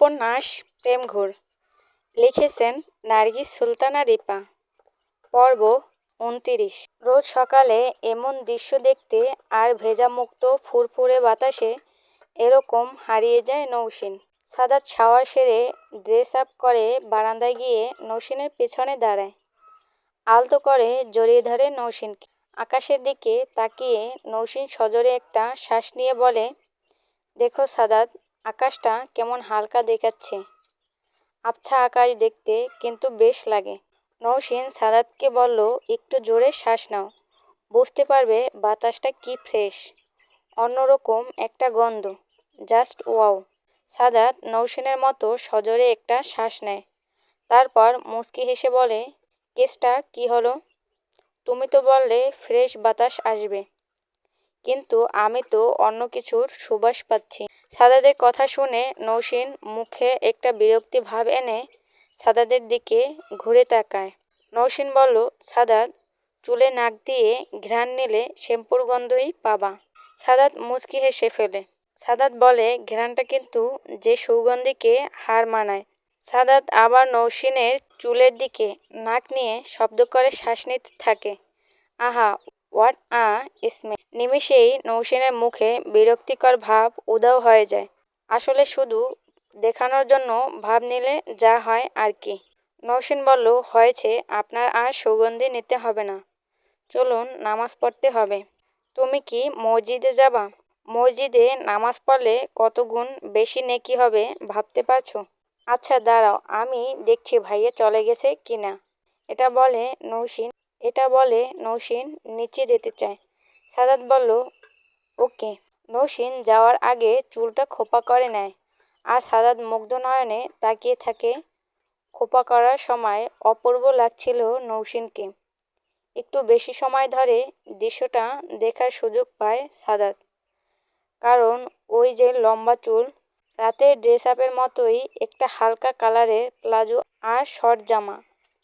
উপন্যাস প্রেমঘোর। লিখেছেন নার্গিস সুলতানা রিপা। পর্ব উনতিরিশ। রোজ সকালে এমন দৃশ্য দেখতে আর ভেজামুক্ত ফুরফুরে বাতাসে এরকম হারিয়ে যায় নৌসিন। সাদাত শাওয়ার সেরে ড্রেস আপ করে বারান্দায় গিয়ে নৌসিনের পেছনে দাঁড়ায়। আলতো করে জড়িয়ে ধরে নৌসিনকে আকাশের দিকে তাকিয়ে নৌসিন সজোরে একটা শ্বাস নিয়ে বলে, দেখো সাদাত আকাশটা কেমন হালকা দেখাচ্ছে। আবছা আকাশ দেখতে কিন্তু বেশ লাগে। নৌসিন সাদাতকে বলল, একটু জোরে শ্বাস নাও। বুঝতে পারবে বাতাসটা কি ফ্রেশ। অন্যরকম একটা গন্ধ। Just wow. সাদাত নৌসিনের মতো সজোরে একটা শ্বাস নেয়। তারপর মুচকি হেসে বলে, কেসটা কি হলো? তুমি তো বললে ফ্রেশ বাতাস আসবে। কিন্তু আমি তো অন্য কিছুর সুবাস পাচ্ছি। সাদাদের কথা শুনে নৌসিন মুখে একটা বিরক্তি ভাব এনে সাদাদের দিকে ঘুরে তাকায়। নৌসিন বলল সাদাত চুলে নাক দিয়ে ঘ্রাণ নিলে শ্যাম্পুর গন্ধই পাবা। সাদাত মুচকি হেসে ফেলে। সাদাত বলে, ঘ্রাণটা কিন্তু যে সুগন্ধিকে হার মানায়। সাদাত আবার নৌসিনের চুলের দিকে নাক নিয়ে শব্দ করে শ্বাস নিতে থাকে। আহা হোয়াট আ স্মে নিমিষেই নৌসেনের মুখে বিরক্তিকর ভাব উধাও হয়ে যায়। আসলে শুধু দেখানোর জন্য ভাব নিলে যা হয় আর কি। নৌসেন বলল, হয়েছে, আপনার আর সুগন্ধি নিতে হবে না। চলুন, নামাজ পড়তে হবে। তুমি কি মসজিদে যাবা? মসজিদে নামাজ পড়লে কত গুণ বেশি নেকি হবে ভাবতে পারছ? আচ্ছা দাঁড়াও, আমি দেখছি ভাইয়া চলে গেছে কিনা। এটা বলে নৌসিন এটা বলে নৌসিন নিচে যেতে চায়। সাদাত বলল, ওকে। নৌসিন যাওয়ার আগে চুলটা খোপা করে নেয় আর সাদাত মুগ্ধ নয়নে তাকিয়ে থাকে। খোপা করার সময় অপূর্ব লাগছিল নৌসিনকে। একটু বেশি সময় ধরে দৃশ্যটা দেখার সুযোগ পায় সাদাত। কারণ ওই যে লম্বা চুল, রাতের ড্রেস আপের মতোই একটা হালকা কালারের প্লাজো আর শর্ট জামা,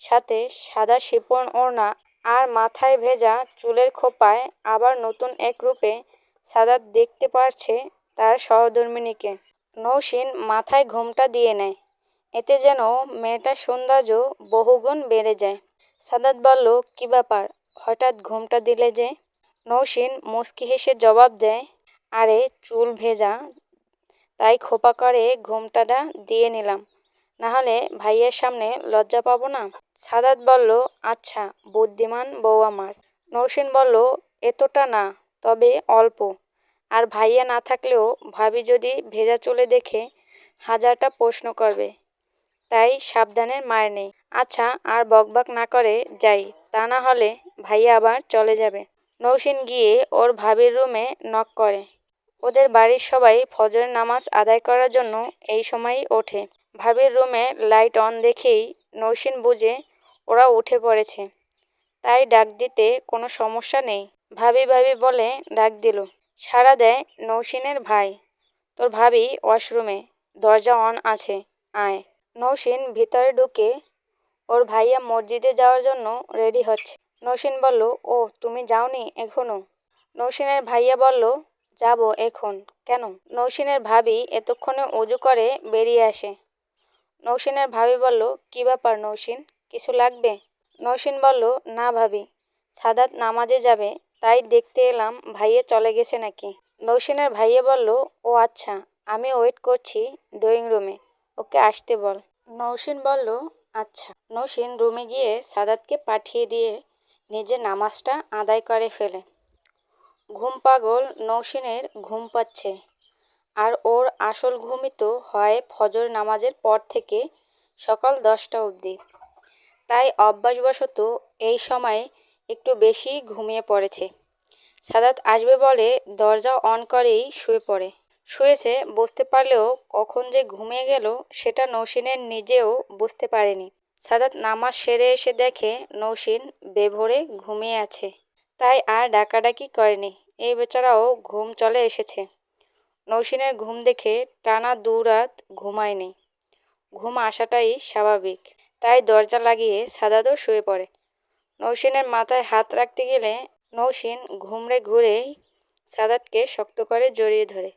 সাথে সাদা শিপন ওড়না আর মাথায় ভেজা চুলের খোপায় আবার নতুন এক রূপে সাদাত দেখতে পারছে তার সহধর্মিণীকে নৌসিন মাথায় ঘোমটা দিয়ে নেয়। এতে যেন মেয়েটার সৌন্দর্য বহুগুণ বেড়ে যায়। সাদাত বলল, কি ব্যাপার? হঠাৎ ঘোমটা দিলে যে? নৌসিন মুচকি হেসে জবাব দেয়, আরে, চুল ভেজা। তাই খোপা করে ঘোমটাটা দিয়ে নিলাম। নাহলে ভাইয়ের সামনে লজ্জা পাবো না? সাদাত বলল আচ্ছা বুদ্ধিমান বউ আমার। নৌসিন বলল, এতটা না, তবে অল্প। আর ভাইয়া না থাকলেও ভাবি যদি ভেজা চুলে দেখে হাজারটা প্রশ্ন করবে, তাই সাবধানের মার নেই। আচ্ছা আর বকবাক না করে যাই, তা না হলে ভাইয়া আবার চলে যাবে। নৌসিন গিয়ে ওর ভাবির রুমে নক করে। ওদের বাড়ির সবাই ফজরের নামাজ আদায় করার জন্য এই সময়ই ওঠে। ভাবির রুমে লাইট অন দেখেই নৌসিন বুঝে ওরা উঠে পড়েছে। তাই ডাক দিতে কোনো সমস্যা নেই। ভাবি ভাবি বলে ডাক দিল, সাড়া দেয় নৌসিনের ভাই। তোর ভাবি ওয়াশরুমে, দরজা অন আছে, আয়। নৌসিন ভিতরে ঢুকে ওর ভাইয়া মসজিদে যাওয়ার জন্য রেডি হচ্ছে। নৌসিন বলল, ও, তুমি যাওনি এখনও? নৌসিনের ভাইয়া বলল, যাব এখন। কেন? নৌসিনের ভাবি এতক্ষণে উজু করে বেরিয়ে আসে। নৌসিনের ভাবি বলল, কি ব্যাপার নৌসিন? কিছু লাগবে? নৌসিন বলল, না ভাবি, সাদাত নামাজে যাবে, তাই দেখতে এলাম ভাইয়ে চলে গেছে নাকি। নৌসিনের ভাইয়ে বলল, ও আচ্ছা আমি ওয়েট করছি ড্রয়িং রুমে, ওকে আসতে বল। নৌসিন বলল আচ্ছা। নৌসিন রুমে গিয়ে সাদাতকে পাঠিয়ে দিয়ে নিজে নামাজটা আদায় করে ফেলে। ঘুম পাগল নৌসিনের ঘুম পাচ্ছে। আর ওর আসল ঘুমই তো হয় ফজর নামাজের পর থেকে সকাল দশটা অবধি। তাই অভ্যাসবশত এই সময়ে একটু বেশি ঘুমিয়ে পড়েছে। সাদাত আসবে বলে দরজা অন করেই শুয়ে পড়ে। শুয়েছে বুঝতে পারলেও কখন যে ঘুমিয়ে গেল সেটা নৌসিনের নিজেও বুঝতে পারেনি। সাদাত নামাজ সেরে এসে দেখে নৌসিন বেভরে ঘুমিয়ে আছে। তাই আর ডাকাডাকি করেনি। এই বেচারাও ঘুম চলে এসেছে। নৌসিনের ঘুম দেখে টানা দু রাত ঘুমায়নি। ঘুম আসাটাই স্বাভাবিক, তাই দরজা লাগিয়ে সাদাতও শুয়ে পড়ে। নৌসিনের মাথায় হাত রাখতে গেলে নৌসিন ঘুমড়ে ঘুরেই সাদাতকে শক্ত করে জড়িয়ে ধরে।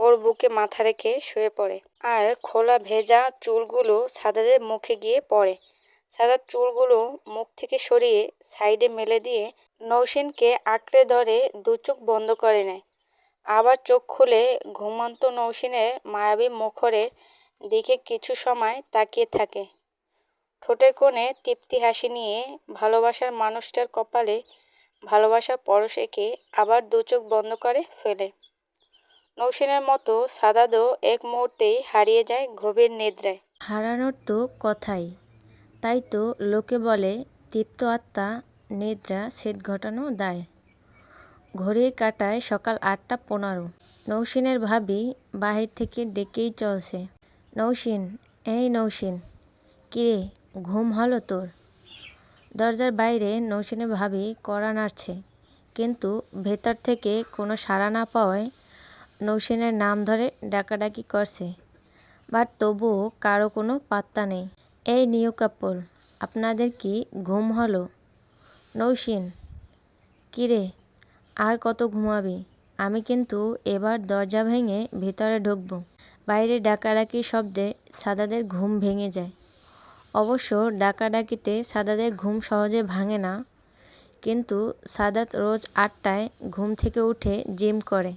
ওর বুকে মাথা রেখে শুয়ে পড়ে। আর খোলা ভেজা চুলগুলো সাদাদের মুখে গিয়ে পড়ে। সাদার চুলগুলো মুখ থেকে সরিয়ে সাইডে মেলে দিয়ে নৌসেনকে আঁকড়ে ধরে দু চোখ বন্ধ করে নেয়। আবার চোখ খুলে ঘুমন্ত নৌসেনের মায়াবী মুখরের দিকে কিছু সময় তাকিয়ে থাকে। ঠোঁটের কোণে তৃপ্তি হাসি নিয়ে ভালোবাসার মানুষটার কপালে ভালোবাসার পরশ এঁকে আবার দু চোখ বন্ধ করে ফেলে। নৌসেনের মতো সাদাদও এক মুহূর্তেই হারিয়ে যায় গভীর নিদ্রায়। হারানোর তো কথাই, তাই তো লোকে বলে, তৃপ্ত আত্মা, নিদ্রা সেট ঘটানো দায়। ঘড়ির কাটায় সকাল আটটা পনেরো। নৌসিনের ভাবি বাহির থেকে ডেকেই চলছে, নৌসিন, এই নৌসিন, কিরে, ঘুম হলো তোর? দরজার বাইরে নৌসিনের ভাবি কড়া নাড়ছে, কিন্তু ভেতর থেকে কোনো সাড়া না পাওয়ায় নৌসেনের নাম ধরে ডাকাডাকি করছে বাট তবুও কারও কোনো পাত্তা নেই। এই নিউ কাপল, আপনাদের কি ঘুম হলো? নৌসিন, কিরে আর কত ঘুমাবি? আমি কিন্তু এবার দরজা ভেঙে ভিতরে ঢুকবো। বাইরে ডাকাডাকি শব্দে সাদাদের ঘুম ভেঙে যায়। অবশ্য ডাকাডাকিতে সাদাদের ঘুম সহজে ভাঙে না, কিন্তু সাদাত রোজ আটটায় ঘুম থেকে উঠে জিম করে।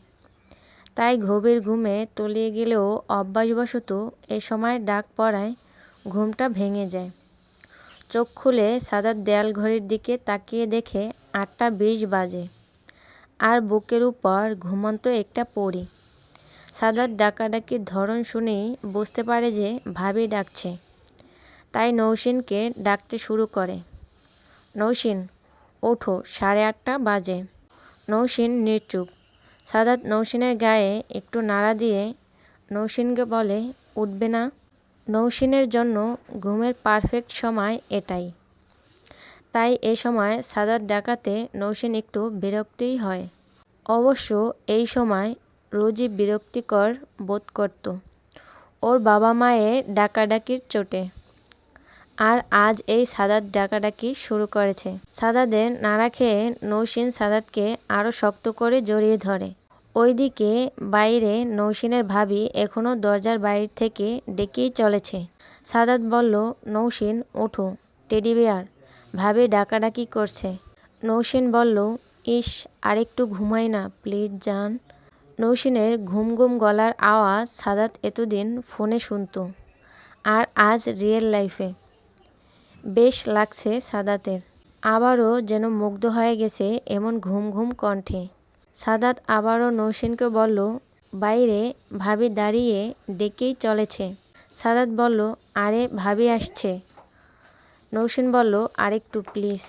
তাই গভীর ঘুমে তলিয়ে গেলেও অভ্যাসবশত এ সময় ডাক পড়ায় ঘুমটা ভেঙে যায়। চোখ খুলে সাদার দেয়াল ঘড়ির দিকে তাকিয়ে দেখে আটটা বিশ বাজে। আর বুকের উপর ঘুমন্ত একটা পড়ি সাদার ডাকাডাকির ধরন শুনেই বুঝতে পারে যে ভাবি ডাকছে। তাই নৌসিনকে ডাকতে শুরু করে। নৌসিন, ওঠো, সাড়ে আটটা বাজে। নৌসিন নির্চুপ। সাদাত নৌসিনের গায়ে একটু নাড়া দিয়ে নৌসিনকে বলে, উঠবে না। নৌসিনের জন্য ঘুমের পারফেক্ট সময় এটাই। তাই এ সময় সাদাত ডাকাতে নৌসিন একটু বিরক্তই হয়। অবশ্য এই সময় রোজই বিরক্তিকর বোধ করত। ওর বাবা মায়ের ডাকাডাকির চোটে। আর আজ এই সাদাত ডাকাডাকি শুরু করেছে। সাদাদের নাড়া খেয়ে নৌসিন সাদাতকে আরও শক্ত করে জড়িয়ে ধরে। ওইদিকে বাইরে নৌসিনের ভাবি এখনও দরজার বাইর থেকে ডেকেই চলেছে। সাদাত বলল, নৌসিন, ওঠো, টেডি বেয়ার। ভাবি ডাকাডাকি করছে। নৌসিন বলল, ইস, আরেকটু ঘুমাই না, প্লিজ যান নৌসিনের ঘুম ঘুম গলার আওয়াজ সাদাত এতদিন ফোনে শুনতো, আর আজ রিয়েল লাইফে। বেশ লাগছে সাদাতের। আবারও যেন মুগ্ধ হয়ে গেছে এমন ঘুম ঘুম কণ্ঠে। সাদাত আবারও নৌসিনকে বলল, বাইরে ভাবি দাঁড়িয়ে ডেকেই চলেছে। সাদাত বলল, আরে, ভাবি আসছে। নৌসিন বলল আরেকটু প্লিজ।